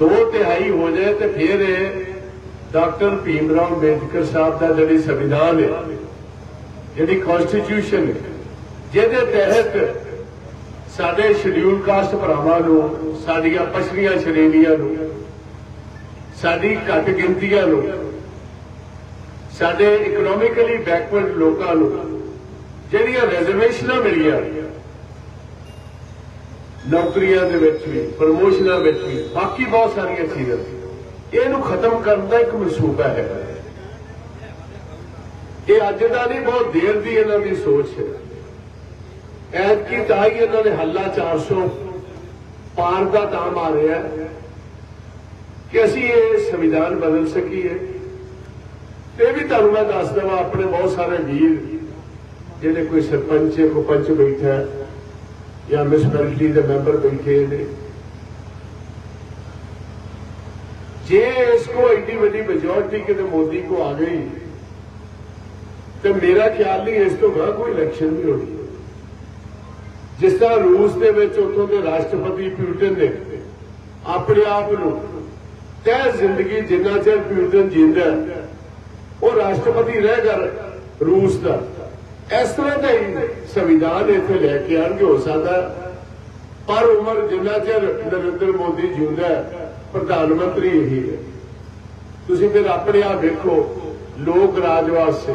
ਦੋ ਤਿਹਾਈ ਹੋ ਜਾਏ ਤੇ ਫਿਰ ਇਹ ਡਾਕਟਰ ਭੀਮ ਰਾਓ ਅੰਬੇਦਕਰ ਸਾਹਿਬ ਦਾ ਜਿਹੜੀ ਸੰਵਿਧਾਨ ਹੈ, ਜਿਹੜੀ ਕਨਸਟੀਟਿਊਸ਼ਨ ਹੈ, ਜਿਹਦੇ ਤਹਿਤ ਸਾਡੇ ਸ਼ਡਿਊਲ ਕਾਸਟ ਭਰਾਵਾਂ ਨੂੰ, ਸਾਡੀਆਂ ਪਛੜੀਆਂ ਸ਼੍ਰੇਣੀਆਂ ਨੂੰ, ਸਾਡੀ ਘੱਟ ਗਿਣਤੀਆਂ ਨੂੰ, ਸਾਡੇ ਇਕਨੋਮਿਕਲੀ ਬੈਕਵਰਡ ਲੋਕਾਂ ਨੂੰ, ਜਿਹੜੀਆਂ ਰਿਜ਼ਰਵੇਸ਼ਨਾਂ ਮਿਲੀਆਂ ਨੌਕਰੀਆਂ ਦੇ ਵਿੱਚ ਵੀ ਪ੍ਰਮੋਸ਼ਨਾਂ ਵਿੱਚ ਵੀ, ਬਾਕੀ ਬਹੁਤ ਸਾਰੀਆਂ ਚੀਜ਼ਾਂ। ਇਹਨੂੰ ਖਤਮ ਕਰਨ ਦਾ ਇੱਕ ਮਨਸੂਬਾ ਹੈ। ਇਹ ਅੱਜ ਦਾ ਨਹੀਂ, ਬਹੁਤ ਦੇਰ ਦੀ ਇਹਨਾਂ ਦੀ ਸੋਚ ਹੈ। ਐਤਕੀ ਤਾਂ ਹੀ ਇਹਨਾਂ ਨੇ ਹੱਲਾ 400 ਪਾਰ ਦਾ ਤਾਂ ਮਾਰਿਆ ਕਿ ਅਸੀਂ ਇਹ ਸੰਵਿਧਾਨ ਬਦਲ ਸਕੀਏ। ਤੇ ਵੀ ਤੁਹਾਨੂੰ ਮੈਂ ਦੱਸ ਦਵਾਂ, ਆਪਣੇ ਬਹੁਤ ਸਾਰੇ ਵੀਰ, ਜਿਹੜੇ ਕੋਈ ਸਰਪੰਚ ਹੈ ਪੰਚ ਬੈਠਾ ਜਾਂ ਮਿਊਨਿਸਪੈਲਿਟੀ ਦੇ ਮੈਂਬਰ ਬੈਠੇ ਨੇ। ਜੇ ਇਸ ਕੋ ਇੰਨੀ ਵੱਡੀ ਮੈਜੋਰਟੀ ਕਿਤੇ ਮੋਦੀ ਕੋ ਆ ਗਈ, ਤੇ ਮੇਰਾ ਖਿਆਲ ਨਹੀਂ ਇਸ ਤੋਂ ਬਾਅਦ ਕੋਈ ਇਲੈਕਸ਼ਨ ਨਹੀਂ ਹੋਣੀ। ਜਿਸ ਤਰ੍ਹਾਂ ਰੂਸ ਦੇ ਵਿੱਚ ਉਥੋਂ ਦੇ ਰਾਸ਼ਟਰਪਤੀ ਪਿਊਟਨ ਨੇ ਆਪਣੇ ਆਪ ਨੂੰ ਤੈ ਜ਼ਿੰਦਗੀ ਜਿੰਨਾ ਚਿਰ ਪਿਊਟਨ ਜਿੰਦਾ, ਉਹ ਰਾਸ਼ਟਰਪਤੀ ਰਹਿ ਕਰ ਰੂਸ ਦਾ। ਇਸ ਤਰ੍ਹਾਂ ਦਾ ਹੀ ਸੰਵਿਧਾਨ ਇੱਥੇ ਲੈ ਕੇ ਆਣਗੇ ਹੋ ਸਕਦਾ ਪਰ ਉਮਰ ਜਿੰਨਾ ਚਿਰ ਨਰਿੰਦਰ ਮੋਦੀ ਜਿਉਂਦਾ ਹੈ, ਪ੍ਰਧਾਨ ਮੰਤਰੀ ਇਹੀ ਹੈ। ਤੁਸੀਂ ਫਿਰ ਆਪਣੇ ਆਪ ਵੇਖੋ ਲੋਕ ਰਾਜ ਵਾਸਤੇ।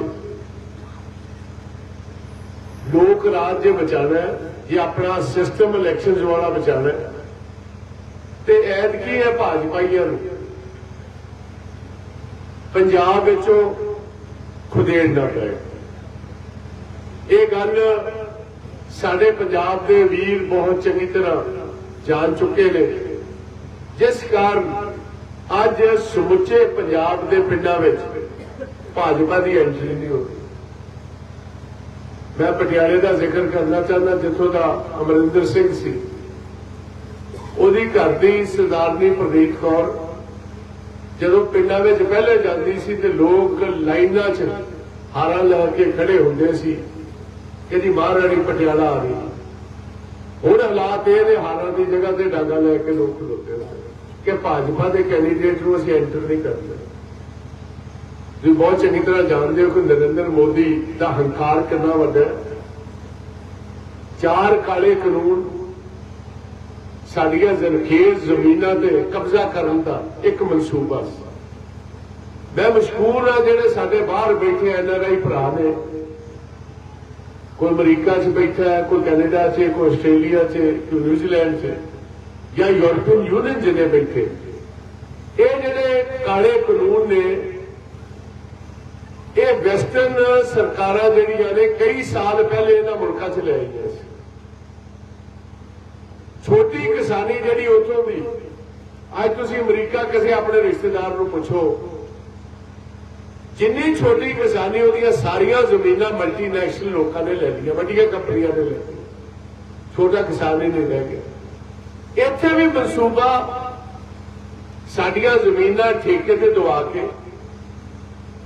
ਲੋਕ ਰਾਜ ਜੇ ਬਚਾਣਾ ਹੈ ਜੇ ਆਪਣਾ ਸਿਸਟਮ ਇਲੈਕਸ਼ਨਸ ਵਾਲਾ ਬਚਾਣਾ ਹੈ ਤੇ ਐਦ ਕੀ ਹੈ ਭਾਜਪਾਈਆਂ ਨੂੰ। ਪੰਜਾਬ ਵਿੱਚੋਂ ਖੁਦੇੜਨਾ ਪਏ ਇਹ ਗੱਲ ਸਾਡੇ ਪੰਜਾਬ ਦੇ ਵੀਰ ਬਹੁਤ ਚੰਗੀ ਤਰ੍ਹਾਂ ਜਾਣ ਚੁੱਕੇ ਨੇ। ਜਿਸ ਕਾਰਨ ਅੱਜ ਸਮੁੱਚੇ ਪੰਜਾਬ ਦੇ ਪਿੰਡਾਂ ਵਿੱਚ ਭਾਜਪਾ ਦੀ ਐਂਟਰੀ ਨਹੀਂ ਹੋ ਰਹੀ। ਮੈਂ ਪਟਿਆਲੇ ਦਾ ਜ਼ਿਕਰ ਕਰਨਾ ਚਾਹੁੰਦਾ ਜਿੱਥੋਂ ਦਾ ਅਮਰਿੰਦਰ ਸਿੰਘ ਸੀ। ਉਹਦੀ ਘਰ ਦੀ ਸਰਦਾਰਨੀ ਪ੍ਰਦੀਪ ਕੌਰ ਜਦੋਂ ਪਿੰਡਾਂ ਵਿੱਚ ਪਹਿਲੇ ਜਾਂਦੀ ਸੀ ਤੇ ਲੋਕ ਲਾਈਨਾਂ 'ਚ ਹਾਰਾਂ ਲਾ ਕੇ ਖੜੇ ਹੁੰਦੇ ਸੀ। ਇਹਦੀ ਮਹਾਰਾਣੀ ਪਟਿਆਲਾ ਆ ਗਈ। ਹੁਣ ਹਾਲਾਤ ਇਹ ਨੇ ਹਾਰਾਂ ਦੀ ਜਗ੍ਹਾ ਤੇ ਡਾਂਗਾ ਲੈ ਕੇ ਲੋਕ ਖਲੋਤੇ ਨੇ। ਕਿ ਭਾਜਪਾ ਦੇ ਕੈਂਡੀਡੇਟ ਨੂੰ ਅਸੀਂ ਐਂਟਰ ਨਹੀਂ ਕਰਦੇ ਤੁਸੀਂ ਬਹੁਤ ਚੰਗੀ ਤਰ੍ਹਾਂ ਜਾਣਦੇ ਹੋ ਕਿ ਨਰਿੰਦਰ ਮੋਦੀ ਦਾ ਹੰਕਾਰ ਕਿੰਨਾ ਵੱਡਾ ਹੈ। ਚਾਰ ਕਾਲੇ ਕਾਨੂੰਨ ਸਾਡੀਆਂ ਜ਼ਰਖੇਜ਼ ਜ਼ਮੀਨਾਂ ਤੇ ਕਬਜ਼ਾ ਕਰਨ ਦਾ ਇੱਕ ਮਨਸੂਬਾ ਸੀ। ਮੈਂ ਮਸ਼ਹੂਰ ਆ ਜਿਹੜੇ ਸਾਡੇ ਬਾਹਰ ਬੈਠੇ ਐਨਆਰਆਈ ਭਰਾ ਨੇ। ਕੋਈ ਅਮਰੀਕਾ 'ਚ ਬੈਠਾ ਹੈ, ਕੋਈ ਕੈਨੇਡਾ 'ਚ, ਕੋਈ ਆਸਟ੍ਰੇਲੀਆ 'ਚ, ਕੋਈ ਨਿਊਜ਼ੀਲੈਂਡ 'ਚ ਜਾਂ ਯੂਰਪੀਅਨ ਯੂਨੀਅਨ ਜਿਹਨੇ ਬੈਠੇ। ਇਹ ਜਿਹੜੇ ਕਾਲੇ ਕਾਨੂੰਨ ਨੇ, ਇਹ ਵੈਸਟਰਨ ਸਰਕਾਰਾਂ ਜਿਹੜੀਆਂ ਨੇ, ਕਈ ਸਾਲ ਪਹਿਲੇ ਇਹਨਾਂ ਮੁਲਕਾਂ 'ਚ ਲੈ ਆਈਆਂ ਸੀ। ਛੋਟੀ ਕਿਸਾਨੀ ਜਿਹੜੀ ਉਥੋਂ ਦੀ, ਅੱਜ ਤੁਸੀਂ ਅਮਰੀਕਾ ਕਿਸੇ ਆਪਣੇ ਰਿਸ਼ਤੇਦਾਰ ਨੂੰ ਪੁੱਛੋ ਜਿੰਨੀ ਛੋਟੀ ਕਿਸਾਨੀ ਉਹਦੀਆਂ ਸਾਰੀਆਂ ਜ਼ਮੀਨਾਂ ਮਲਟੀਨੈਸ਼ਨਲ ਲੋਕਾਂ ਨੇ ਲੈ ਲਈਆਂ, ਵੱਡੀਆਂ ਕੰਪਨੀਆਂ ਨੇ ਲੈ ਲਈਆਂ। ਛੋਟਾ ਕਿਸਾਨ ਹੀ ਨਹੀਂ ਰਹਿ ਗਿਆ। ਇੱਥੇ ਵੀ ਮਨਸੂਬਾ ਸਾਡੀਆਂ ਜ਼ਮੀਨਾਂ ਠੇਕੇ ਤੇ ਦਵਾ ਕੇ,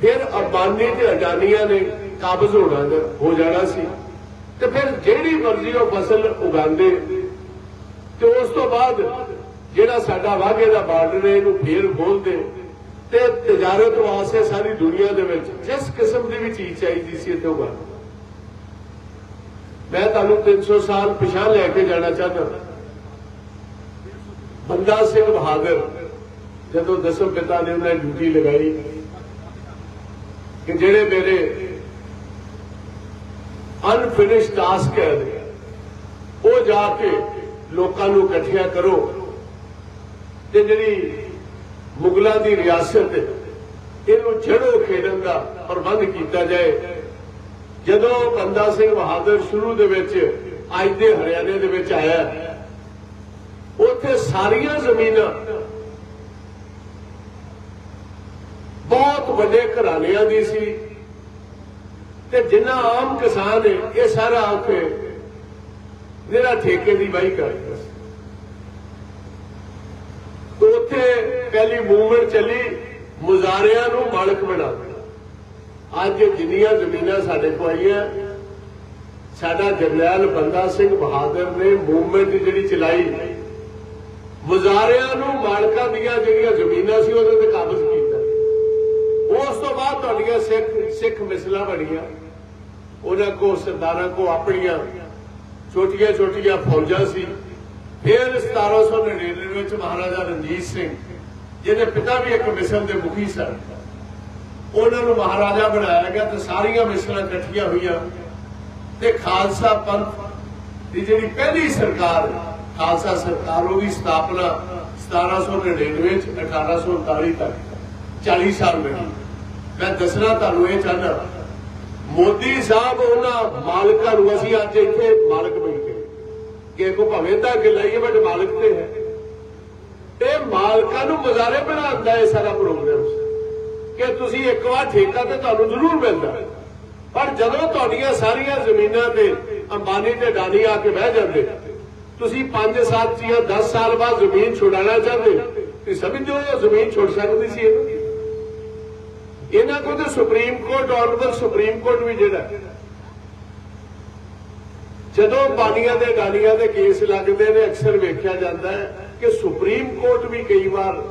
ਫਿਰ ਅਬਾਨੀ ਤੇ ਅਡਾਨੀਆਂ ਨੇ ਕਾਬਜ਼ ਹੋਣਾ ਹੋ ਜਾਣਾ ਸੀ। ਤੇ ਫਿਰ ਜਿਹੜੀ ਮਰਜ਼ੀ ਉਹ ਫਸਲ ਉਗਾਉਂਦੇ, ਤੇ ਉਸ ਤੋਂ ਬਾਅਦ ਜਿਹੜਾ ਸਾਡਾ ਵਾਘੇ ਦਾ ਬਾਰਡਰ ਹੈ, ਇਹਨੂੰ ਫੇਰ ਖੋਲਦੇ ਤੇ ਤਜਾਰਤ ਵਾਸਤੇ ਸਾਰੀ ਦੁਨੀਆ ਦੇ ਵਿੱਚ। ਜਿਸ ਕਿਸਮ ਦੀ ਵੀ ਚੀਜ਼ ਚਾਹੀਦੀ ਸੀ ਇੱਥੇ ਉਗਾ ਮੈਂ ਤੁਹਾਨੂੰ 300 ਸਾਲ ਪਿਛਾਂ ਲੈ ਕੇ ਜਾਣਾ ਚਾਹੁੰਦਾ ਬੰਦਾ ਸਿੰਘ ਬਹਾਦਰ, ਜਦੋਂ ਦਸਮ ਪਿਤਾ ਨੇ ਉਹਨਾਂ ਡਿਊਟੀ ਲਗਾਈ ਕਿ ਜਿਹੜੇ ਮੇਰੇ ਅਨਫਿਨਿਸ਼ ਟਾਸਕ ਹੈ, ਉਹ ਜਾ ਕੇ ਲੋਕਾਂ ਨੂੰ ਇਕੱਠਿਆ ਕਰੋ ਤੇ ਜਿਹੜੀ ਮੁਗਲਾਂ ਦੀ ਰਿਆਸਤ ਇਹਨੂੰ ਜੜੋ ਖੇਡਣ ਦਾ ਪ੍ਰਬੰਧ ਕੀਤਾ ਜਾਏ। ਜਦੋਂ ਬੰਦਾ ਸਿੰਘ ਬਹਾਦਰ ਸ਼ੁਰੂ ਦੇ ਵਿੱਚ ਅੱਜ ਦੇ ਹਰਿਆਣੇ ਦੇ ਵਿੱਚ ਆਇਆ, ਉੱਥੇ ਸਾਰੀਆਂ ਜ਼ਮੀਨਾਂ ਬਹੁਤ ਵੱਡੇ ਘਰਾਣਿਆਂ ਦੀ ਸੀ ਤੇ ਜਿੰਨਾ ਆਮ ਕਿਸਾਨ ਹੈ, ਇਹ ਸਾਰਾ ਉੱਥੇ ਜਿਹੜਾ ਠੇਕੇ ਦੀ ਵਾਹੀ ਕਰਦਾ ਸੀ ਤੇ ਉੱਥੇ ਪਹਿਲੀ ਮੂਵਮੈਂਟ ਚੱਲੀ, ਮੁਜ਼ਾਰਿਆਂ ਨੂੰ ਮਾਲਕ ਬਣਾ ਅੱਜ ਜਿੰਨੀਆਂ ਜ਼ਮੀਨਾਂ ਸਾਡੇ ਕੋਲ ਆਈਆਂ, ਸਾਡਾ ਜਰਨੈਲ ਬੰਦਾ ਸਿੰਘ ਬਹਾਦਰ ਨੇ ਮੂਵਮੈਂਟ ਜਿਹੜੀ ਚਲਾਈ, ਮੁਜ਼ਾਰਿਆਂ ਨੂੰ ਮਾਲਕਾਂ ਦੀਆਂ ਜਿਹੜੀਆਂ ਜ਼ਮੀਨਾਂ ਸੀ, ਉਹਦੇ ਤੇ ਕਾਬਜ਼ ਕੀਤਾ। ਉਸ ਤੋਂ ਬਾਅਦ ਤੁਹਾਡੀਆਂ ਸਿੱਖ ਸਿੱਖ ਮਿਸਲਾਂ ਬਣੀਆਂ। ਉਹਨਾਂ ਕੋ ਸਰਦਾਰਾਂ ਕੋ ਆਪਣੀਆਂ ਛੋਟੀਆਂ ਛੋਟੀਆਂ ਫੌਜਾਂ ਸੀ। ਫਿਰ 1799 ਵਿੱਚ ਮਹਾਰਾਜਾ ਰਣਜੀਤ ਸਿੰਘ ਜਿਹਦੇ ਪਿਤਾ ਵੀ ਇੱਕ ਮਿਸਲ ਦੇ ਮੁਖੀ ਸਨ। ਉਹਨਾਂ ਨੂੰ ਮਹਾਰਾਜਾ ਬਣਾਇਆ ਗਿਆ ਤੇ ਸਾਰੀਆਂ ਮਿਸਲਾਂ ਇਕੱਠੀਆਂ ਹੋਈਆਂ ਤੇ ਖਾਲਸਾ ਪੰਥ ਦੀ ਜਿਹੜੀ ਪਹਿਲੀ ਸਰਕਾਰ, ਖਾਲਸਾ ਸਰਕਾਰ, ਉਹ ਵੀ ਸਥਾਪਨਾ 1799 ਵਿੱਚ 1839 ਤੱਕ 40 ਸਾਲ ਮਿਲੀ ਮੈਂ ਦੱਸਣਾ ਤੁਹਾਨੂੰ ਇਹ ਚਾਹੁੰਦਾ, ਮੋਦੀ ਸਾਹਿਬ ਉਹਨਾਂ ਮਾਲਕਾਂ ਨੂੰ ਅਸੀਂ ਅੱਜ ਇੱਥੇ ਮਾਲਕ ਬੈਠੇ ਕਿ ਕੋ ਭਵੇਂ ਤਾਂ ਕਿ ਲਈਏ ਬਟ ਮਾਲਕ ਤੇ ਹੈ। ਇਹ ਮਾਲਕਾਂ ਨੂੰ ਮਜ਼ਾਰੇ ਬਣਾਉਂਦਾ ਇਹ ਸਾਰਾ ਪ੍ਰੋਗਰਾਮ ਕਿ ਤੁਸੀਂ ਇੱਕ ਵਾਰ ਠੇਕਾ ਤੇ ਤੁਹਾਨੂੰ ਜ਼ਰੂਰ ਮਿਲਦਾ। ਪਰ ਜਦੋਂ ਤੁਹਾਡੀਆਂ ਸਾਰੀਆਂ ਜ਼ਮੀਨਾਂ ਤੇ ਅੰਬਾਨੀ ਤੇ ਡਾਨੀ ਆ ਕੇ ਬਹਿ ਜਾਂਦੇ, ਤੁਸੀਂ 5 7 ਜਾਂ 10 ਸਾਲ ਬਾਅਦ ਜ਼ਮੀਨ ਛੁਡਾਉਣਾ ਚਾਹੁੰਦੇ, ਤੁਸੀਂ ਸਮਝਦੇ ਜ਼ਮੀਨ ਛੁੱਟ ਸਕਦੀ ਸੀ ਇਹਨਾਂ? ਕੋਲ ਤੇ supreme court, honourable supreme court ਵੀ ਜਿਹੜਾ ਜਦੋਂ ਬਾਣੀਆਂ ਦੇ, ਡਾਲੀਆਂ ਦੇ ਕੇਸ ਲੱਗਦੇ ਨੇ, ਅਕਸਰ ਵੇਖਿਆ ਜਾਂਦਾ ਹੈ ਕਿ ਸੁਪਰੀਮ ਕੋਰਟ ਵੀ ਕਈ ਵਾਰ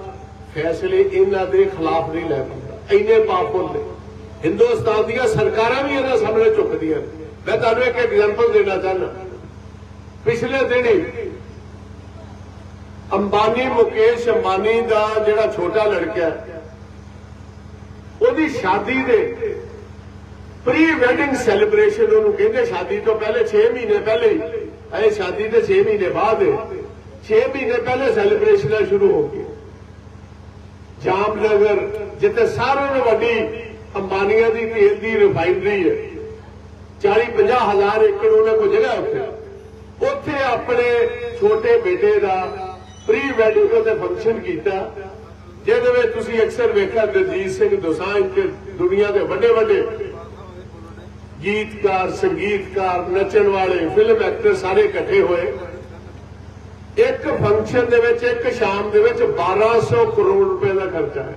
ਫੈਸਲੇ ਇਹਨਾਂ ਦੇ ਖਿਲਾਫ ਨਹੀਂ ਲੈ ਪਾਉਂਦਾ। ਇੰਨੇ ਪਾਵਰਫੁਲ ਨੇ। ਹਿੰਦੁਸਤਾਨ ਦੀਆਂ ਸਰਕਾਰਾਂ ਵੀ ਇਹਨਾਂ ਸਾਹਮਣੇ ਝੁਕਦੀਆਂ ਨੇ। ਮੈਂ ਤੁਹਾਨੂੰ ਇੱਕ ਐਗਜ਼ਾਮਪਲ ਦੇਣਾ ਚਾਹੁੰਦਾ। ਪਿਛਲੇ ਦਿਨੀ ਅੰਬਾਨੀ ਮੁਕੇਸ਼ ਅੰਬਾਨੀ ਦਾ ਜਿਹੜਾ ਛੋਟਾ ਲੜਕਾ ਉਹਦੀ ਸ਼ਾਦੀ ਦੇ ਪ੍ਰੀ ਵੈਡਿੰਗ ਸੈਲੀਬ੍ਰੇਸ਼ਨ ਉਹਨੂੰ ਕਹਿੰਦੇ, ਸ਼ਾਦੀ ਤੋਂ ਪਹਿਲੇ 6 ਮਹੀਨੇ ਪਹਿਲੇ ਹੀ। ਇਹ ਸ਼ਾਦੀ ਦੇ 6 ਮਹੀਨੇ ਬਾਅਦ 6 ਮਹੀਨੇ ਪਹਿਲੇ ਸੈਲੀਬ੍ਰੇਸ਼ਨਾਂ ਸ਼ੁਰੂ ਹੋ ਗਈਆਂ ਜਾਮਨਗਰ, ਜਿੱਥੇ ਸਾਰਿਆਂ ਨਾਲੋਂ ਵੱਡੀ ਅੰਬਾਨੀਆਂ ਦੀ ਤੇਲ ਦੀ ਰਿਫਾਈਨਰੀ ਹੈ। 40 50 ਹਜ਼ਾਰ ਏਕੜ ਉਹਨਾਂ ਕੋਲ ਜਗ੍ਹਾ ਉੱਥੇ। ਉੱਥੇ ਆਪਣੇ ਛੋਟੇ ਬੇਟੇ ਦਾ ਪ੍ਰੀ ਵੈਡਿੰਗ ਤੇ ਫੰਕਸ਼ਨ ਕੀਤਾ। ਜਿਹਦੇ ਵਿੱਚ ਤੁਸੀਂ ਅਕਸਰ ਵੇਖਿਆ ਦਲਜੀਤ ਸਿੰਘ ਦੋਸਾਂਝ ਤੇ ਦੁਨੀਆ ਦੇ ਵੱਡੇ ਵੱਡੇ ਗੀਤਕਾਰ, ਸੰਗੀਤਕਾਰ, ਨੱਚਣ ਵਾਲੇ ਫਿਲਮ ਐਕਟਰ ਸਾਰੇ ਇਕੱਠੇ ਹੋਏ। ਇੱਕ ਫੰਕਸ਼ਨ ਦੇ ਵਿੱਚ, ਇੱਕ ਸ਼ਾਮ ਦੇ ਵਿੱਚ 1200 ਕਰੋੜ ਰੁਪਏ ਦਾ ਖਰਚਾ ਹੈ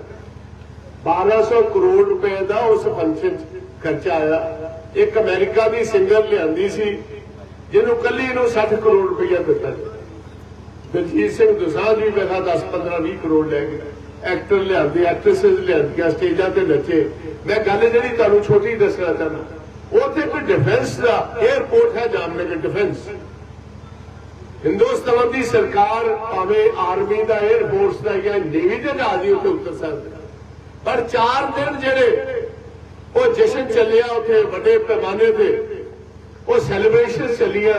1200 ਕਰੋੜ ਰੁਪਏ ਦਾ ਉਸ ਫੰਕਸ਼ਨ 'ਚ ਖਰਚਾ ਆਇਆ। ਇੱਕ ਅਮਰੀਕਾ ਦੀ ਸਿੰਗਰ ਲਿਆਂਦੀ ਸੀ, ਜਿਹਨੂੰ ਕੱਲੀ ਨੂੰ 60 ਕਰੋੜ ਰੁਪਇਆ ਦਿੱਤਾ ਦਲਜੀਤ ਸਿੰਘ ਦੋਸਾਂਝ ਵੀ ਮੇਰਾ 10 15 20 ਕਰੋੜ ਲੈ ਗਏ। ਐਕਟਰ ਲਿਆਂਦੇ ਐਕਟ੍ਰੈਸਸ ਲਿਆਂਦੀਆਂ, ਸਟੇਜਾਂ ਤੇ ਨੱਚੇ। ਮੈਂ ਗੱਲ ਜਿਹੜੀ ਤੁਹਾਨੂੰ ਛੋਟੀ ਦੱਸਣਾ ਚਾਹੁੰਦਾ, ਉੱਥੇ ਕੋਈ ਡਿਫੈਂਸ ਦਾ 에어ਪੋਰਟ ਹੈ ਜਾਮਨਗਰ ਡਿਫੈਂਸ ਹਿੰਦੁਸਤਾਨ ਦੀ ਸਰਕਾਰ ਭਾਵੇਂ ਆਰਮੀ ਦਾ 에ਅਰ ਫੋਰਸ ਦਾ ਜਾਂ ਨੇਵੀ ਦੇ ਜਹਾਜ਼ ਹੀ ਉੱਤੇ ਉਤਰ ਸਕਦੇ ਪਰ 4 ਦਿਨ ਜਿਹੜੇ ਉਹ ਜਸ਼ਨ ਚੱਲਿਆ ਉੱਥੇ, ਵੱਡੇ ਪੈਮਾਨੇ ਤੇ ਉਹ ਸੈਲੀਬ੍ਰੇਸ਼ਨ ਚੱਲੀਆਂ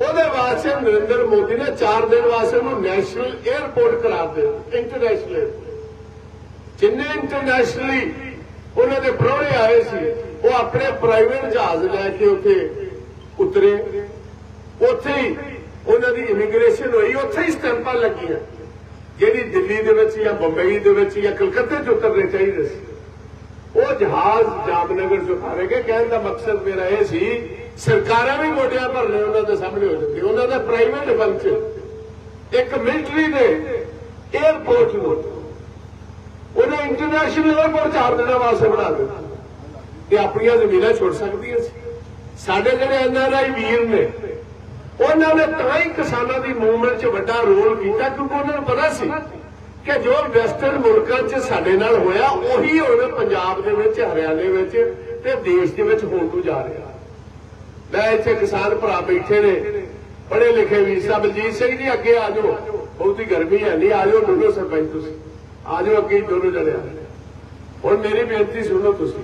ਉਹਦੇ ਵਾਸਤੇ ਨਰਿੰਦਰ ਮੋਦੀ ਨੇ 4 ਦਿਨ ਵਾਸਤੇ ਉਹਨੂੰ ਨੈਸ਼ਨਲ 에ਅਰਪੋਰਟ ਕਰਾ ਦਿੱਤਾ ਇੰਟਰਨੈਸ਼ਨਲ ਜਿੰਨੇ ਇੰਟਰਨੈਸ਼ਨਲੀ ਉਹਨਾਂ ਦੇ ਪ੍ਰੋਹਣੇ ਆਏ ਸੀ, ਉਹ ਆਪਣੇ ਪ੍ਰਾਈਵੇਟ ਜਹਾਜ਼ ਲੈ ਕੇ ਉੱਥੇ ਉਤਰੇ। ਉੱਥੇ ਹੀ ਦੀ ਇਮੀਗ੍ਰੇਸ਼ਨ ਹੋਈ, ਉੱਥੇ ਹੀ ਸਟੈਂਪਾਂ ਲੱਗੀਆਂ। ਜਿਹੜੀ ਦਿੱਲੀ ਦੇ ਵਿੱਚ ਜਾਂ ਬੰਬਈ ਦੇ ਵਿੱਚ ਜਾਂ ਕਲਕੱਤੇ 'ਚ ਉਤਰਨੇ ਚਾਹੀਦੇ ਸੀ। ਉਹ ਜਹਾਜ਼ ਜਾਮਨਗਰ ਚ ਉਤਾਰੇਗੇ ਕਹਿਣ ਦਾ ਮਕਸਦ ਮੇਰਾ ਇਹ ਸੀ, ਸਰਕਾਰਾਂ ਵੀ ਗੋਡਿਆਂ ਭਰਨੇ ਉਹਨਾਂ ਦੇ ਸਾਹਮਣੇ ਹੋ ਜਾਂਦੀ। ਉਹਨਾਂ ਦਾ ਪ੍ਰਾਈਵੇਟ ਫੰਕਸ਼ਨ ਇੱਕ ਮਿਲਟਰੀ ਨੇ 에ਅਰਪੋਰਟ ਨੂੰ ਉਹਨੇ ਇੰਟਰਨੈਸ਼ਨਲ 에ਅਰਪੋਰਟ ਚਾਰ ਦਿਨਾਂ ਵਾਸਤੇ ਬਣਾ ਦਿੱਤਾ। ਤੇ ਆਪਣੀਆਂ ਜ਼ਮੀਨਾਂ ਛੁੱਟ ਸਕਦੀਆਂ ਸੀ। ਸਾਡੇ ਜਿਹੜੇ ਐਨਆਰਆਈ ਵੀਰ ਨੇ ਉਹਨਾਂ ਨੇ ਤਾਂ ਹੀ ਕਿਸਾਨਾਂ ਦੀ ਮੂਵਮੈਂਟ 'ਚ ਵੱਡਾ ਰੋਲ ਕੀਤਾ, ਕਿਉਂਕਿ ਉਹਨਾਂ ਨੂੰ ਪਤਾ ਸੀ ਕਿ ਜੋ ਵੈਸਟਰਨ ਮੁਲਕਾਂ 'ਚ ਸਾਡੇ ਨਾਲ ਹੋਇਆ, ਉਹੀ ਹੁਣ ਪੰਜਾਬ ਦੇ ਵਿੱਚ, ਹਰਿਆਣੇ ਵਿੱਚ ਤੇ ਦੇਸ਼ ਦੇ ਵਿੱਚ ਹੋਣ ਨੂੰ ਜਾ ਰਿਹਾ। ਮੈਂ ਇੱਥੇ ਕਿਸਾਨ ਭਰਾ ਬੈਠੇ ਨੇ, ਪੜ੍ਹੇ ਲਿਖੇ ਵੀ ਸਭ ਬਲਜੀਤ ਸਿੰਘ ਜੀ, ਅੱਗੇ ਆ ਜਾਓ। ਬਹੁਤੀ ਗਰਮੀ ਹੈ ਨਹੀਂ, ਆ ਜਾਓ ਦੋਨੋਂ ਸਰਪੰਚ ਤੁਸੀਂ। ਆ ਜਾਓ ਅੱਗੇ ਹੀ ਦੋਨੋਂ ਜਣੇ ਆ ਹੁਣ ਮੇਰੀ ਬੇਨਤੀ ਸੁਣੋ ਤੁਸੀਂ।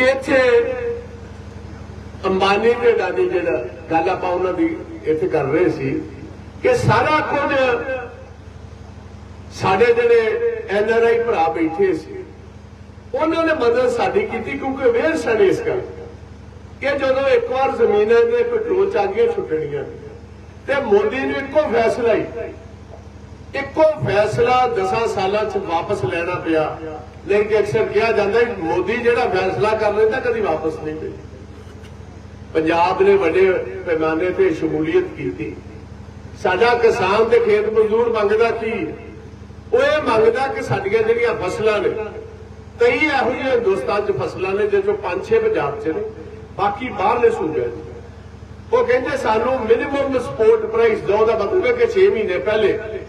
ਕਿ ਇੱਥੇ ਅੰਬਾਨੀ ਤੇ ਡਾਨੀ ਜਿਹੜਾ ਗੱਲ ਆਪਾਂ ਉਹਨਾਂ ਦੀ ਇੱਥੇ ਕਰ ਰਹੇ ਸੀ ਕਿ ਸਾਰਾ ਕੁਝ ਸਾਡੇ ਜਿਹੜੇ ਐਨ ਆਰ ਆਈ ਭਰਾ ਬੈਠੇ ਸੀ, ਉਹਨਾਂ ਨੇ ਮਦਦ ਸਾਡੀ ਕੀਤੀ ਕਿਉਂਕਿ ਅਵੇਅਰ ਸਨ ਇਸ ਗੱਲ ਕਿ ਜਦੋਂ ਇੱਕ ਵਾਰ ਜ਼ਮੀਨਾਂ ਦੇ ਪੈਟਰੋਲ ਚ ਆ ਗਈਆਂ ਛੁੱਟਣੀਆਂ ਤੇ ਮੋਦੀ ਨੂੰ ਇੱਕੋ ਫੈਸਲਾ ਹੀ, ਇੱਕੋ ਫੈਸਲਾ 10 ਸਾਲਾਂ ਚ ਵਾਪਸ ਲੈਣਾ ਪਿਆ ਨਹੀਂ ਅਕਸਰ ਕਿਹਾ ਜਾਂਦਾ ਕਿ ਮੋਦੀ ਜਿਹੜਾ ਫੈਸਲਾ ਕਰ ਲੈਂਦਾ ਕਦੀ ਵਾਪਸ ਨਹੀਂ ਮਿਲਦਾ ਪੰਜਾਬ ਨੇ ਵੱਡੇ ਪੈਮਾਨੇ ਤੇ ਸ਼ਮੂਲੀਅਤ ਕੀਤੀ। ਸਾਡਾ ਕਿਸਾਨ ਤੇ ਖੇਤ ਮਜ਼ਦੂਰ ਮੰਗਦਾ ਕੀ? ਉਹ ਇਹ ਮੰਗਦਾ ਕਿ ਸਾਡੀਆਂ ਜਿਹੜੀਆਂ ਫਸਲਾਂ ਨੇ, ਕਈ ਇਹੋ ਜਿਹੇ ਹਿੰਦੁਸਤਾਨ 'ਚ ਫਸਲਾਂ ਨੇ ਜਿਹਦੇ ਚੋਂ ਪੰਜ ਛੇ ਪੰਜਾਬ 'ਚ ਨੇ, ਬਾਕੀ ਬਾਹਰਲੇ ਸੂਬਿਆਂ 'ਚ। ਉਹ ਕਹਿੰਦੇ ਸਾਨੂੰ ਮਿਨੀਮਮ ਸਪੋਰਟ ਪ੍ਰਾਈਸ ਦਿਓ ਦਾ ਮਤਲਬ ਹੈ ਕਿ 6 ਮਹੀਨੇ ਪਹਿਲੇ?